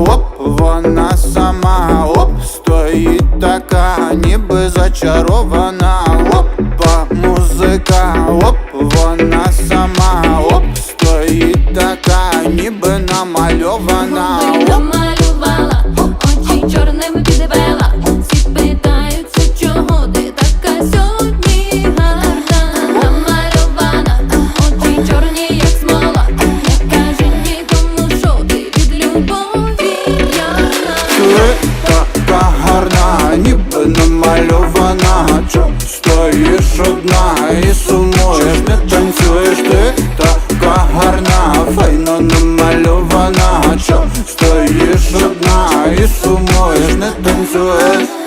оп, вона сама, оп, стоїть така, ніби зачарована, опа, музика, оп, вона сама, оп, стоїть така, ніби намальована. Оп. І сумуєш, не танцюєш ти? Така гарна, файно намальована. Чо стоїш одна і сумуєш, не танцюєш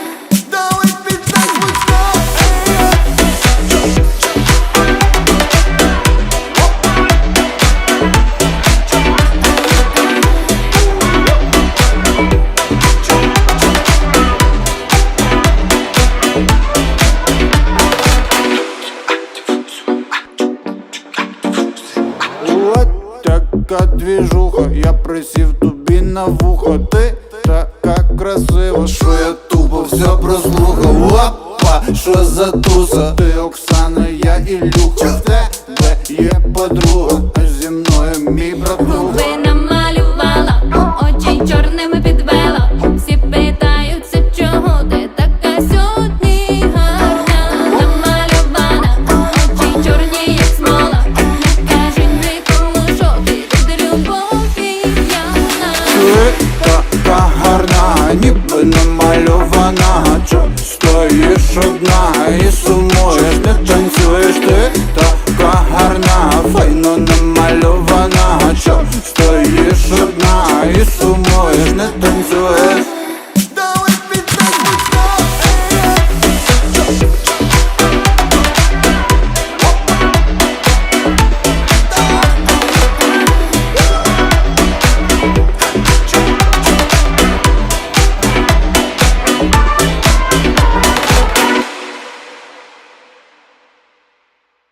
така двіжуха, я присів тобі на вухо. Ти така красива, що я тупо все прослухав. Опа, що за туса? Ти Оксана, я Ілюха В тебе є подруга, а зі мною мій братуха ніби намальована Чо стоїш одна і сумуєш, не танцюєш ти